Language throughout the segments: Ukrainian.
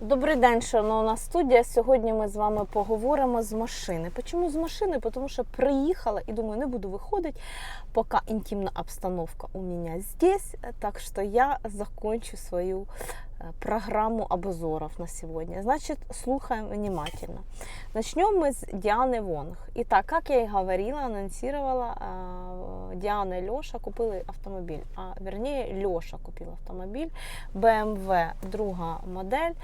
Добрий день, шановна студія. Сьогодні ми з вами поговоримо з машини. Почому з машини? Тому що приїхала і думаю, не буду виходити, поки інтимна обстановка у мене здесь. Так що я закончу свою программу обзоров на сегодня. Значит, слухаем внимательно. Начнем мы с Дианы Вонг. Итак, как я и говорила, анонсировала, э, Диана и Леша купили автомобиль. А вернее, Леша купил автомобиль BMW, друга модель.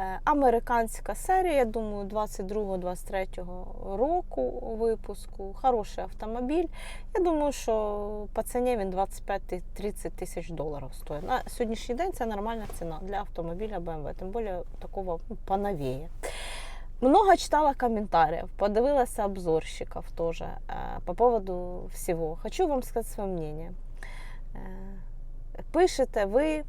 Е, Американська серія, думаю, 22-23 року випуску. Хороший автомобіль. Я думаю, що по ціні він 25-30 тисяч доларів стоїть. На сьогоднішній день це нормальна ціна для автомобіля BMW, тим більше такого ну. Много читала комментариев, подивилася обзорщиков тоже по поводу всего. Хочу вам сказать свое мнение. Пишете ви,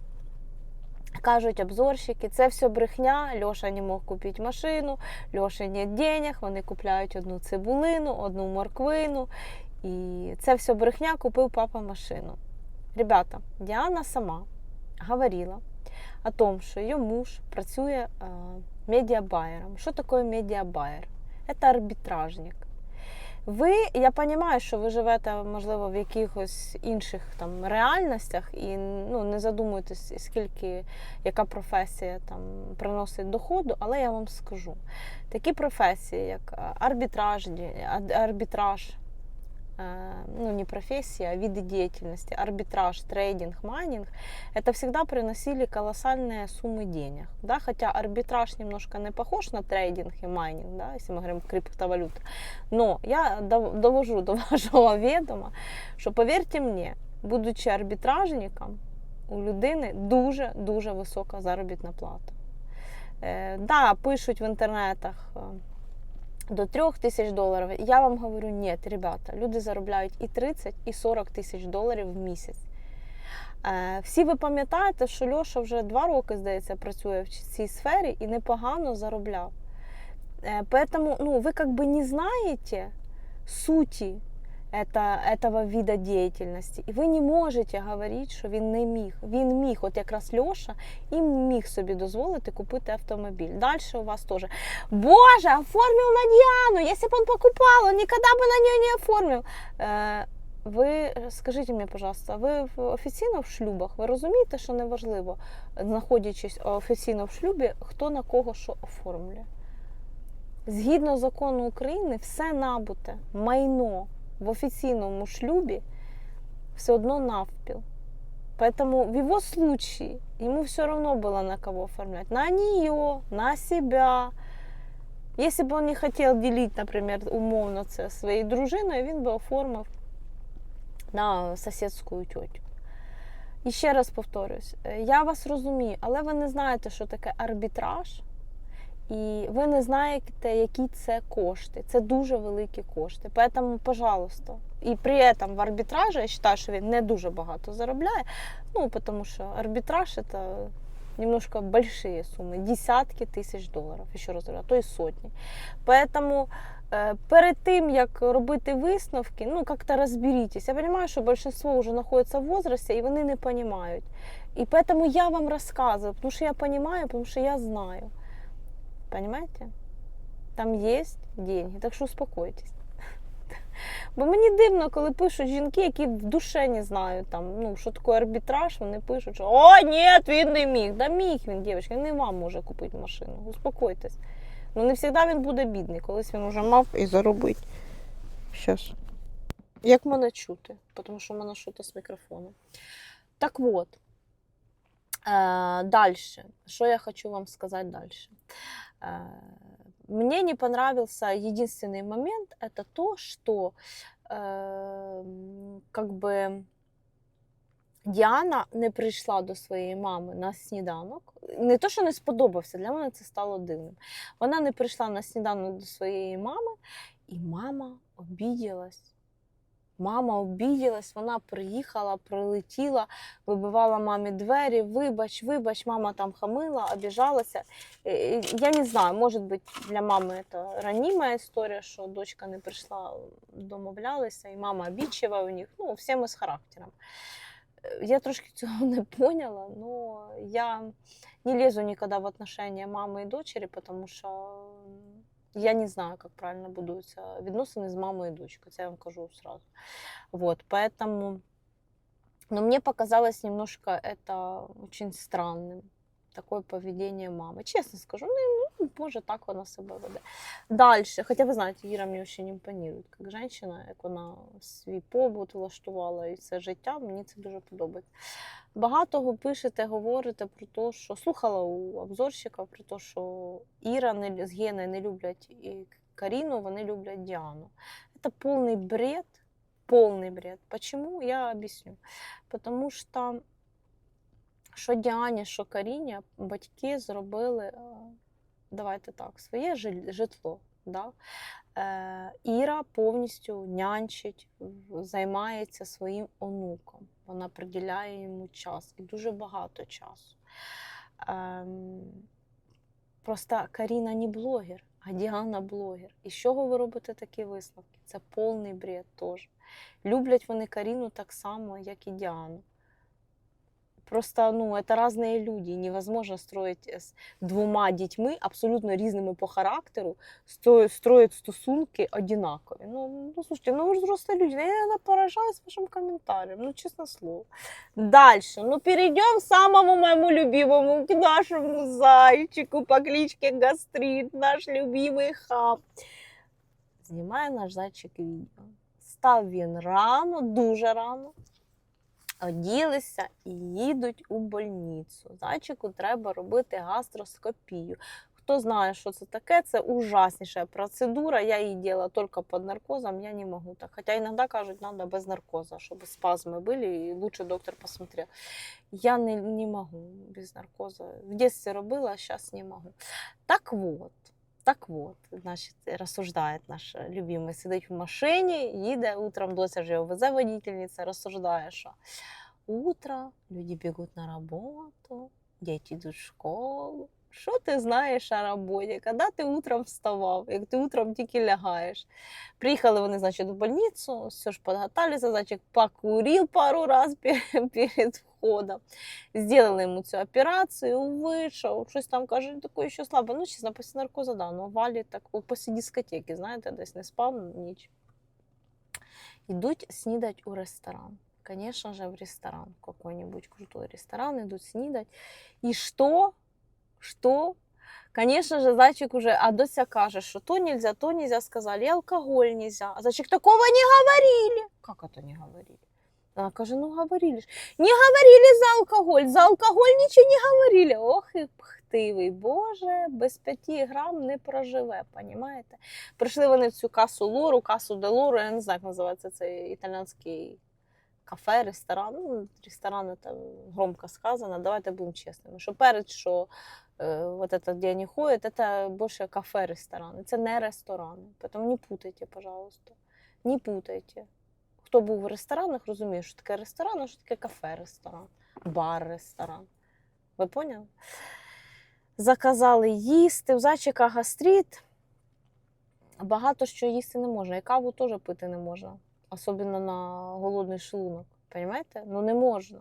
кажуть обзорщики, це все брехня, Льоша не мог купити машину, Льоші нет денег, вони купляють одну цибулину, одну морквину. І це все брехня, купив папа машину. Ребята, Діана сама говорила о том, що її муж працює е, медіабайером. Що таке медіабайер? Це арбітражник. Ви, я розумію, що ви живете, можливо, в якихось інших там реальностях і ну, не задумуєтесь, скільки яка професія там приносить доходу, але я вам скажу: такі професії, як арбітраж, арбітраж, ну не профессия, а виды деятельности, арбитраж, трейдинг, майнинг, это всегда приносили колоссальные суммы денег. Да? Хотя арбитраж немножко не похож на трейдинг и майнинг, да? если мы говорим криптовалюта. Но я дов- довожу до вашого відома, що повірте мені, будучи арбітражником, у людини дуже-дуже висока заробітна плата. Е, да, пишуть в інтернетах. до 3 тисяч доларів. Я вам говорю, ні, ребята, люди заробляють і 30, і 40 тисяч доларів в місяць. Е, Всі ви пам'ятаєте, що Льоша вже два роки, здається, працює в цій сфері і непогано заробляв. Е, Поэтому ну, ви бы не знаєте суті это, этого вида деятельности. І ви не можете говорити, що він не міг. Він міг, от якраз Льоша, і міг собі дозволити купити автомобіль. Далі у вас теж. Боже, оформил на Диану. Если бы он покупал, он никогда бы на нее не оформил. Е, ви скажіть мені, пожалуйста, ви в- офіційно в шлюбах? Ви розумієте, що неважливо, знаходячись офіційно в шлюбі, хто на кого що оформлює? Згідно закону України, все набуте майно в офіційному шлюбі все одно навпіл. Поэтому в его случае ему все равно было на кого оформлять. На нее, на себя. Если бы он не хотел делить, например, умовно це своєю дружиною, він би оформив на сусідську тьотю. І ще раз повторюсь, е, я вас розумію, але ви не знаєте, що таке арбітраж, і ви не знаєте, які це кошти. Це дуже великі кошти. Поэтому, пожалуйста. І при этом в арбітражі я вважаю, що він не дуже багато заробляє. Ну, тому що арбітраж це немножко большие суммы, десятки тисяч доларів, ще раз говорю, а то і сотні. Поэтому е, перед тим, як робити висновки, ну, як-то розберітесь. Я розумію, що більшість вже знаходиться в возрасте, і вони не розуміють. І поэтому я вам розказую, тому що я розумію, тому що я знаю. Понимаете? Там є деньги, так що успокойтесь. Бо мені дивно, коли пишуть жінки, які в душе не знають, там, ну, що таке арбітраж, вони пишуть, що о, ні, він не міг. Да міг він, дівчатка, він не вам може купити машину. Успокойтесь. Ну не завжди він буде бідний, колись він вже мав і заробить. Щас. Як мене чути? Тому що в мене щось з мікрофоном. Так от. Е, дальше. Что я хочу вам сказать дальше? Э, Мне не понравился единственный момент, это то, что э, м, как бы Діана не прийшла до своєї мами на сніданок. Не то, що не сподобався, для мене це стало дивним. Вона не прийшла на сніданок до своєї мами, і мама обіділась. Мама обіділась, вона приїхала, прилетіла, вибивала мамі двері, вибач, вибач, мама там хамила, обіжалася. Е, Я не знаю, може бути для мами це раніма історія, що дочка не прийшла, домовлялися, і мама обідчива у них, ну, всі ми з характером. Е, Я трошки цього не поняла, але я не лезу никогда в отношения мамы и дочери, потому что я не знаю, как правильно будуються відносини з мамою і дочкою, це я вам кажу сразу. Вот, поэтому, но мне показалось немножко это очень странным, такое поведение мамы. Честно скажу, ну боже, так вона себе веде. Дальше, хоча ви знаєте, Іра мені ще не імпонує, як жінка, як вона свій побут влаштувала і все життя, мені це дуже подобається. Багато пишете, говорите про те, що слухала у обзорщика про те, що Іра не, з Геною не люблять і Каріну, вони люблять Діану. Це повний бред, повний бред. Почему? Я объясню. Потому що що Діані, що Каріні батьки зробили, давайте так, своє житло. Да? Е, Іра повністю нянчить, займається своїм онуком. Вона приділяє йому час і дуже багато часу. Ем, просто Каріна не блогер, а Діана блогер. І з чого ви робите такі висновки? Це повний бред теж. Люблять вони Каріну так само, як і Діану. Просто ну, это разные люди. Невозможно строить с двома дітьми, абсолютно різними по характеру, сто- строить стосунки одинакові. Ну, ну слушайте, ну ви ж взрослые люди. Я иногда поражаюсь вашим комментариям, ну, честно слово. Дальше. Ну, перейдем к самому моему любимому, к нашему зайчику по кличке Гастрит, наш любимый хаб. Знімає наш зайчик відео. Став він рано, дуже рано Оділися і їдуть у больницю. Зайчику треба робити гастроскопію. Хто знає, що це таке, це ужасніша процедура. Я її робила тільки під наркозом, я не можу так. Хоча іноді кажуть, треба без наркоза, щоб спазми були, і лучше доктор посмотрел. Я не, не можу без наркоза. В дитинстві робила, а зараз не можу. Так вот. Так вот, значить, розсуждає наш любимий, сидить в машині, їде утром, доця ж його везе водительниця, розсуждає, що утро, люди бегут на работу, дети идут в школу. Що ти знаєш о роботі? Коли ти утром вставав, як ти утром тільки лягаєш? Приїхали вони, значить, в больницю, все ж подготовилися, значить, покурив пару раз перед, входом. Сделали йому цю операцію, вийшов, щось там каже, такое ще слабо. Ну, чесно, після наркоза, да, ну валить так, після дискотеки, знаєте, десь не спав ніч. Ідуть снідать у ресторан. Конечно же, в ресторан, какой-нибудь крутой ресторан, идут снидать. И что? Что? Конечно же, зайчик уже, а дося каже, что то нельзя, то нельзя, сказали, и алкоголь нельзя. А зайчик, такого не говорили. Как это не говорили? Она каже, ну говорили ж. Не говорили за алкоголь, за алкоголь нічого не говорили. Ох і пхтивий, боже, без п'яти грам не проживе, понімаєте? Прийшли вони в цю касу Лору, касу де Лору, я не знаю, як називається цей італійський кафе, ресторан. Ну, ресторан это громко сказано, давайте будем чесними. Що перед, що е, вот это, где они ходят, это больше кафе, ресторани. Це не ресторани. Тому не путайте, пожалуйста. Не путайте. Хто був в ресторанах, розуміє, що таке ресторан, а що таке кафе, ресторан, бар, ресторан. Ви поняли? Заказали їсти, в зайчика гастрит. Багато що їсти не можна. І каву теж пити не можна особенно на голодний шлунок. Понимаете? Ну не можна.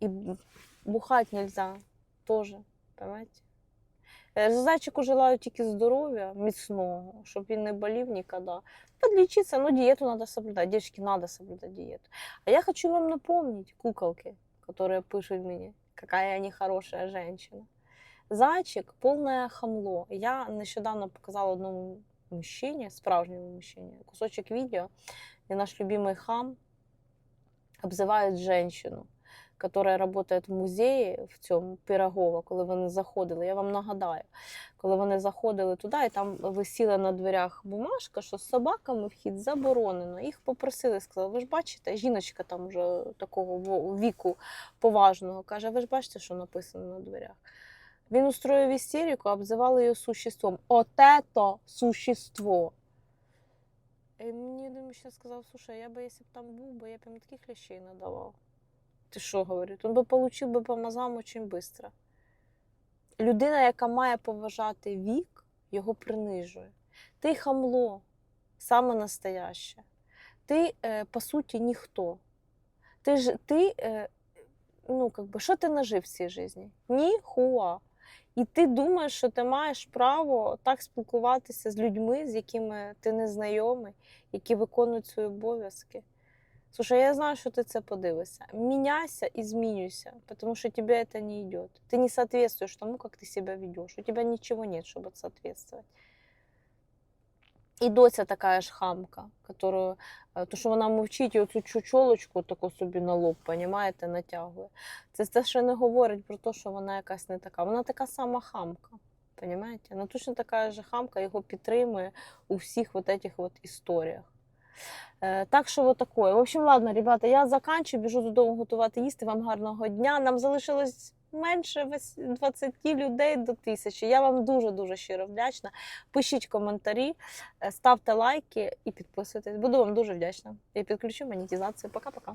І б- бухать нельзя тоже. Понимаете? Е, Зайчику желаю тільки здоров'я, міцного, щоб він не болів ніколи. Подлечиться, но диету надо соблюдать. Девочки, надо соблюдать диету. А я хочу вам напомнить, куколки, которые пишут мне, какая я нехорошая женщина. Зайчик повне хамло. Я нещодавно показала одному мужчині, справжньому мужчині, кусочок відео, где наш любимый хам обзивають женщину, которая работает в музеї в цьому Пирогова, коли вони заходили. Я вам нагадаю, коли вони заходили туди, і там висіла на дверях бумажка, що з собаками вхід заборонено. Їх попросили, сказали, ви ж бачите, жіночка там вже такого віку поважного каже, ви ж бачите, що написано на дверях. Він устроїв істерику, обзивали її существом. От ето существо. І мені один мужчина сказав, слушай, я би, якщо б там був, би, я б їм таких лещей надавав. Ти що, говорить? Він би получив би по мазам дуже швидко. Людина, яка має поважати вік, його принижує. Ти хамло, саме настояще. Ти, е, по суті, ніхто. Ти ж ти, е, ну, как що ти нажив в цій житті? Ніхуа. І ти думаєш, що ти маєш право так спілкуватися з людьми, з якими ти не знайомий, які виконують свої обов'язки. Слушай, я знаю, що ти це подивишся. Міняйся і змінюйся, тому що тебе це не йде. Ти не соответствуешь тому, як ти себе ведеш. У тебе нічого немає, щоб соответствовать. І доця така ж хамка, которую, е, то, що вона мовчить і оцю чучолочку таку собі на лоб, понімаєте, натягує. Це те, що не говорить про те, що вона якась не така. Вона така сама хамка. Понимаете? Вона точно така ж хамка його підтримує у всіх вот этих вот історіях. Е, Так що вот такое. В общем, ладно, ребята, я заканчую, біжу додому готувати їсти. Вам гарного дня. Нам залишилось менше весь- 20 людей до тисячі. Я вам дуже-дуже щиро вдячна. Пишіть коментарі, е, ставте лайки і підписуйтесь. Буду вам дуже вдячна. Я підключу монетизацію. Пока-пока.